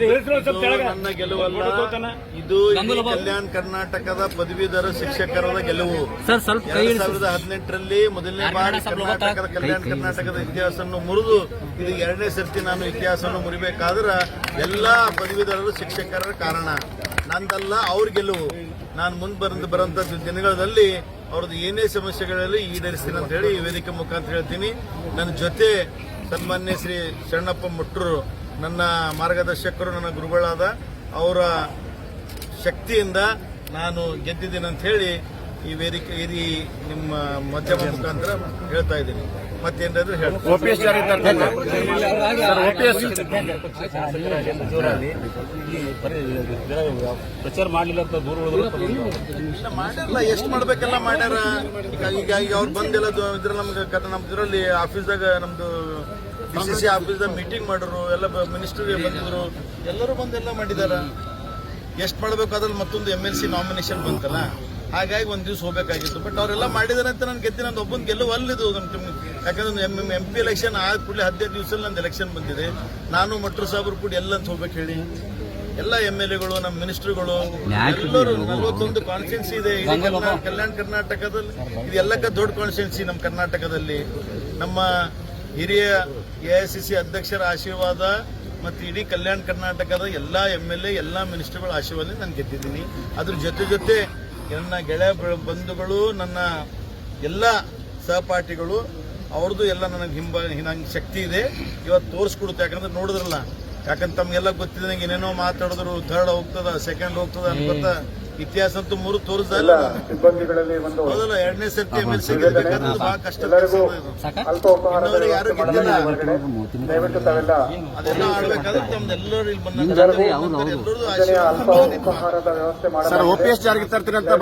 ನನ್ನ ಗೆಲುವಲ್ಲ. ಇದು ಕಲ್ಯಾಣ ಕರ್ನಾಟಕದ ಪದವೀಧರ ಶಿಕ್ಷಕರ ಗೆಲುವು. ಸರ್ ಸ್ವಲ್ಪ ಕೈ ಎರಡ್ ಸಾವಿರದ ಹದಿನೆಂಟರಲ್ಲಿ ಮೊದಲನೇ ಬಾರಿ ಕರ್ನಾಟಕದ ಕಲ್ಯಾಣ ಕರ್ನಾಟಕದ ಇತಿಹಾಸವನ್ನು ಮುರಿದು ಇದು ಎರಡನೇ ಸರ್ತಿ ನಾನು ಇತಿಹಾಸವನ್ನು ಮುರಿಬೇಕಾದ್ರೆ ಎಲ್ಲಾ ಪದವೀಧರರು ಶಿಕ್ಷಕರ ಕಾರಣ. ನಂದಲ್ಲ ಅವ್ರ ಗೆಲುವು. ನಾನು ಮುಂದೆ ಬರಂತ ಬರೋಂಥ ದಿನಗಳಲ್ಲಿ ಅವ್ರದ್ದು ಏನೇ ಸಮಸ್ಯೆಗಳಲ್ಲಿ ಈಡೇರಿಸ್ತೀನಿ ಅಂತ ಹೇಳಿ ಈ ವೇದಿಕೆ ಮುಖಾಂತರ ಹೇಳ್ತೀನಿ. ನನ್ನ ಜೊತೆ ಸನ್ಮಾನ್ಯ ಶ್ರೀ ಶರಣಪ್ಪ ಮುಟ್ರು ನನ್ನ ಮಾರ್ಗದರ್ಶಕರು ನನ್ನ ಗುರುಗಳಾದ ಅವರ ಶಕ್ತಿಯಿಂದ ನಾನು ಗೆದ್ದಿದ್ದೀನಿ ಅಂತ ಹೇಳಿ ಈ ವೇದಿಕೆ ಈ ನಿಮ್ಮ ಮಧ್ಯಮ ಮುಖಾಂತರ ಹೇಳ್ತಾ ಇದ್ದೀನಿ. ಮತ್ತೇನಾದ್ರೂ ಹೇಳಿ. ಓಪಿಎಸ್ ಜಾರಿ ಸರ್ ಓಪಿಎಸ್ ಪ್ರಚಾರ ಮಾಡಲಿಲ್ಲ ಅಂತ ದೂರ ಮಾಡಿಲ್ಲ ಎಷ್ಟು ಮಾಡ್ಬೇಕೆಲ್ಲ ಮಾಡ್ಯಾರ. ಈಗ ಈಗ ಅವ್ರು ಬಂದಿಲ್ಲ ಇದ್ರ ನಮ್ಗೆ ನಮ್ಮ ಇದ್ರಲ್ಲಿ ಇದರಲ್ಲಿ ಆಫೀಸ್ದಾಗ ನಮ್ದು ಡಿ ಸಿ ಸಿ ಆಫೀಸ್ದಾಗ ಮೀಟಿಂಗ್ ಮಾಡಿದ್ರು ಎಲ್ಲ ಮಿನಿಸ್ಟರ್ ಬಂದಿದ್ರು ಎಲ್ಲರೂ ಬಂದೆಲ್ಲ ಮಾಡಿದಾರ. ಎಷ್ಟು ಮಾಡಬೇಕು ಅದ್ರಲ್ಲಿ ಮತ್ತೊಂದು ಎಂ ಎಲ್ ಸಿ ನಾಮಿನೇಷನ್ ಬಂತಲ್ಲ ಹಾಗಾಗಿ ಒಂದು ದಿವಸ ಹೋಗಬೇಕಾಗಿತ್ತು. ಬಟ್ ಅವರೆಲ್ಲ ಮಾಡಿದಾರೆ ಅಂತ ನಾನು ಗೆದ್ದಿನ ನಂದು ಒಬ್ಬನ ಗೆಲ್ಲುವ ಅಲ್ಲಿದು ನಮ್ಮ. ಯಾಕಂದ್ರೆ ಎಂ ಎಂ ಪಿ ಎಲೆಕ್ಷನ್ ಆದ ಕೂಡಲೇ ಹದಿನೈದು ದಿವಸ ನಂದು ಎಲೆಕ್ಷನ್ ಬಂದಿದೆ. ನಾನು ಮಟ್ರು ಸಾಬ್ರು ಕೂಡ ಎಲ್ಲ ಅಂತ ಹೋಗ್ಬೇಕು ಹೇಳಿ. ಎಲ್ಲ ಎಂ ಎಲ್ ಎಗಳು ನಮ್ಮ ಮಿನಿಸ್ಟರ್ಗಳು ಎಲ್ಲರೂ ನಲವತ್ತೊಂದು ಕಾನ್ಸ್ಟಿಟ್ಯೂನ್ಸಿ ಇದೆ. ಕಲ್ಯಾಣ ಕರ್ನಾಟಕದಲ್ಲಿ ಇದು ಎಲ್ಲಕ್ಕ ದೊಡ್ಡ ಕಾನ್ಸ್ಟಿಟ್ಯೂನ್ಸಿ ನಮ್ಮ ಕರ್ನಾಟಕದಲ್ಲಿ. ನಮ್ಮ ಹಿರಿಯ ಎ ಐ ಸಿ ಸಿ ಅಧ್ಯಕ್ಷರ ಆಶೀರ್ವಾದ ಮತ್ತು ಇಡೀ ಕಲ್ಯಾಣ ಕರ್ನಾಟಕದ ಎಲ್ಲ ಎಂ ಎಲ್ ಎ ಎಲ್ಲ ಮಿನಿಸ್ಟರ್ಗಳ ಆಶೀರ್ವಾದ ನಾನು ಗೆದ್ದಿದ್ದೀನಿ. ಅದ್ರ ಜೊತೆ ಜೊತೆ ನನ್ನ ಗೆಳೆಯ ಬಂಧುಗಳು, ನನ್ನ ಎಲ್ಲ ಸಹಪಾಠಿಗಳು, ಅವ್ರದ್ದು ಎಲ್ಲ ನನಗೆ ಹಿಂಬ ನಂಗೆ ಶಕ್ತಿ ಇದೆ. ಇವತ್ತು ತೋರಿಸ್ಕೊಡುತ್ತೆ. ಯಾಕಂದ್ರೆ ನೋಡಿದ್ರಲ್ಲ ಯಾಕಂದ್ರೆ ತಮ್ಗೆಲ್ಲ ಗೊತ್ತಿದ್ದಂಗೆ ಏನೇನೋ ಮಾತಾಡಿದ್ರು ಥರ್ಡ್ ಹೋಗ್ತದ ಸೆಕೆಂಡ್ ಹೋಗ್ತದ ಅನ್ಕೊತ ಇತಿಹಾಸ ಅಂತೂ ಮೂರು ತೋರಿಸಲ್ಲ ಸಿಬ್ಬಂದಿಗಳಲ್ಲಿ ಒಂದು ಹೌದಲ್ಲ ಎರಡನೇ ಸರ್ತಿ ಎಂ ಎಲ್ ಸಿ ಬಹಳ ಕಷ್ಟ. ಅಲ್ಪ ಯಾರು ಗೆದ್ದಿಲ್ಲ? ದಯವಿಟ್ಟು ತಾವೆಲ್ಲ ಅದೆಲ್ಲ ಆಡ್ಬೇಕಾದ್ರೆ ತಮ್ದೆಲ್ಲರೂ ಇಲ್ಲಿ ಬಂದ ಎಲ್ಲರಿಗೂ ಎಲ್ಲರದು ಅಲ್ಪ ಉಪಹಾರದ ವ್ಯವಸ್ಥೆ ಮಾಡಿ ಓಪಿಎಸ್ ಜಾರಿಗೆ ತರ್ತೀನಿ ಅಂತ